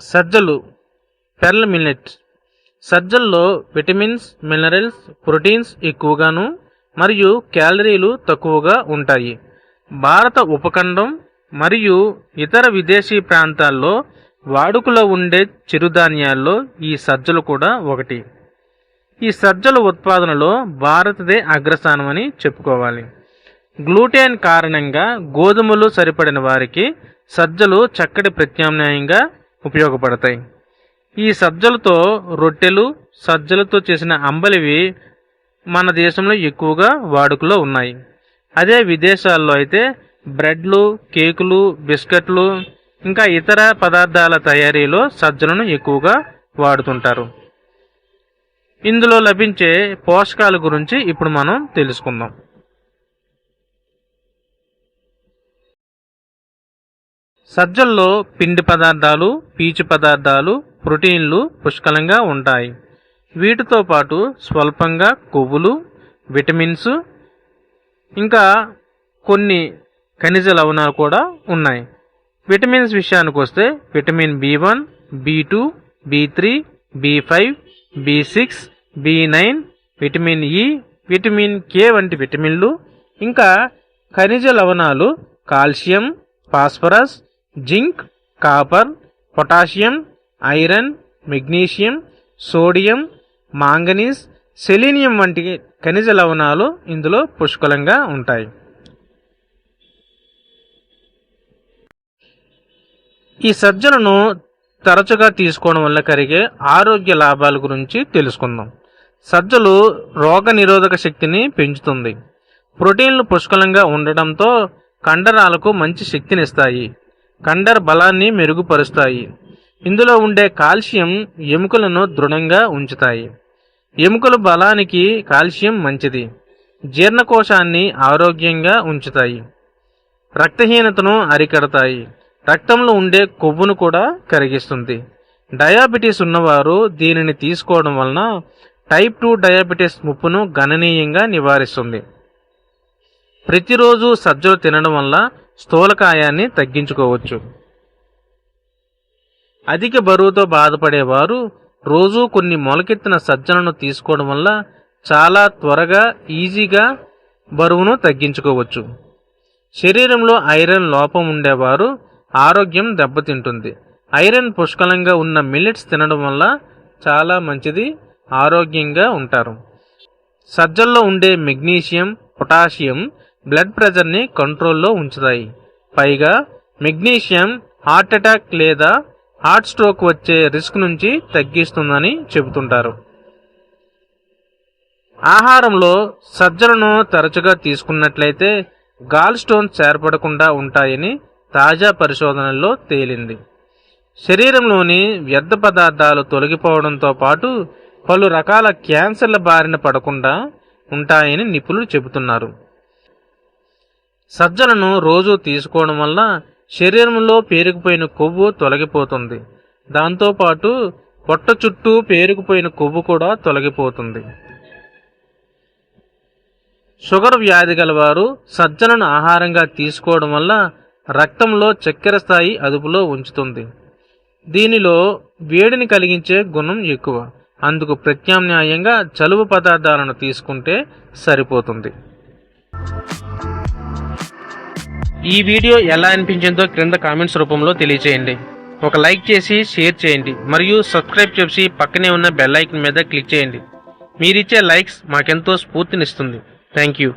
సజ్జలు pearl millet. సజ్జల్లో vitamins minerals proteins ఎక్కువగాను మరియు క్యాలరీలు తక్కువగా ఉంటాయి. భారత ఉపఖండం మరియు ఇతర విదేశీ ప్రాంతాల్లో వాడుకలో ఉండే చిరుధాన్యాల్లో ఈ సజ్జలు కూడా ఒకటి. ఈ సజ్జల ఉత్పాదనలో భారతదే అగ్రస్థానమని చెప్పుకోవాలి. గ్లూటెన్ కారణంగా గోధుమలు సరిపడిన వారికి సజ్జలు చక్కటి ప్రత్యామ్నాయంగా ఉపయోగపడతాయి. ఈ సజ్జలతో రొట్టెలు సజ్జలతో చేసిన అంబలివి మన దేశంలో ఎక్కువగా వాడుకలో ఉన్నాయి. అదే విదేశాల్లో అయితే బ్రెడ్లు కేకులు బిస్కెట్లు ఇంకా ఇతర పదార్థాల తయారీలో సజ్జలను ఎక్కువగా వాడుతుంటారు. ఇందులో లభించే పోషకాల గురించి ఇప్పుడు మనం తెలుసుకుందాం. సజ్జల్లో పిండి పదార్థాలు పీచు పదార్థాలు ప్రోటీన్లు పుష్కలంగా ఉంటాయి. వీటితో పాటు స్వల్పంగా కొవ్వులు విటమిన్స్ ఇంకా కొన్ని ఖనిజ లవణాలు కూడా ఉన్నాయి. విటమిన్స్ విషయానికి వస్తే vitamin B one B two B three B five B six B nine vitamin E vitamin K వంటి విటమిన్లు ఇంకా ఖనిజ లవణాలు calcium phosphorus zinc copper potassium iron magnesium sodium manganese selenium వంటి ఖనిజ లవణాలు ఇందులో పుష్కలంగా ఉంటాయి. ఈ సజ్జలను తరచుగా తీసుకోవడం వల్ల కలిగే ఆరోగ్య లాభాల గురించి తెలుసుకుందాం. సజ్జలు రోగ నిరోధక శక్తిని పెంచుతుంది. ప్రోటీన్లు పుష్కలంగా ఉండడంతో కండరాలకు మంచి శక్తినిస్తాయి కండర బలాన్ని మెరుగుపరుస్తాయి. ఇందులో ఉండే కాల్షియం ఎముకలను దృఢంగా ఉంచుతాయి. ఎముకల బలానికి కాల్షియం మంచిది. జీర్ణకోశాన్ని ఆరోగ్యంగా ఉంచుతాయి. రక్తహీనతను అరికడతాయి. రక్తంలో ఉండే కొవ్వును కూడా కరిగిస్తుంది. డయాబెటీస్ ఉన్నవారు దీనిని తీసుకోవడం వలన టైప్ టూ డయాబెటీస్ ముప్పును గణనీయంగా నివారిస్తుంది. ప్రతిరోజు సజ్జలు తినడం వల్ల స్థూలకాయాన్ని తగ్గించుకోవచ్చు. అధిక బరువుతో బాధపడేవారు రోజూ కొన్ని మొలకెత్తిన సజ్జలను తీసుకోవడం వల్ల చాలా త్వరగా ఈజీగా బరువును తగ్గించుకోవచ్చు. శరీరంలో ఐరన్ లోపం ఉండేవారు ఆరోగ్యం దెబ్బతింటుంది. ఐరన్ పుష్కలంగా ఉన్న మిల్లెట్స్ తినడం వల్ల చాలా మంచిది ఆరోగ్యంగా ఉంటారు. సజ్జల్లో ఉండే మెగ్నీషియం పొటాషియం బ్లడ్ ప్రెషర్ని కంట్రోల్లో ఉంచుతాయి. పైగా మెగ్నీషియం హార్ట్ అటాక్ లేదా హార్ట్ స్ట్రోక్ వచ్చే రిస్క్ నుంచి తగ్గిస్తుందని చెబుతుంటారు. ఆహారంలో సజ్జలను తరచుగా తీసుకున్నట్లయితే గాల్ స్టోన్స్ ఏర్పడకుండా ఉంటాయని తాజా పరిశోధనల్లో తేలింది. శరీరంలోని వ్యర్థ పదార్థాలు తొలగిపోవడంతో పాటు పలు రకాల క్యాన్సర్ల బారిన పడకుండా ఉంటాయని నిపుణులు చెబుతున్నారు. సజ్జలను రోజు తీసుకోవడం వల్ల శరీరంలో పేరుకుపోయిన కొవ్వు తొలగిపోతుంది. దాంతోపాటు పొట్ట చుట్టూ పేరుకుపోయిన కొవ్వు కూడా తొలగిపోతుంది. షుగర్ వ్యాధి గలవారు సజ్జలను ఆహారంగా తీసుకోవడం వల్ల రక్తంలో చక్కెర స్థాయి అదుపులో ఉంచుతుంది. దీనిలో వేడిని కలిగించే గుణం ఎక్కువ. అందుకు ప్రత్యామ్నాయంగా చలువ పదార్థాలను తీసుకుంటే సరిపోతుంది. ఈ వీడియో ఎలా అనిపించిందో క్రింద కామెంట్స్ రూపంలో తెలియచేయండి. ఒక లైక్ చేసి షేర్ చేయండి. మరియు సబ్స్క్రైబ్ చేసి పక్కనే ఉన్న బెల్ ఐకన్ మీద క్లిక్ చేయండి. మీరిచ్చే లైక్స్ మాకెంతో స్ఫూర్తినిస్తుంది. Thank you.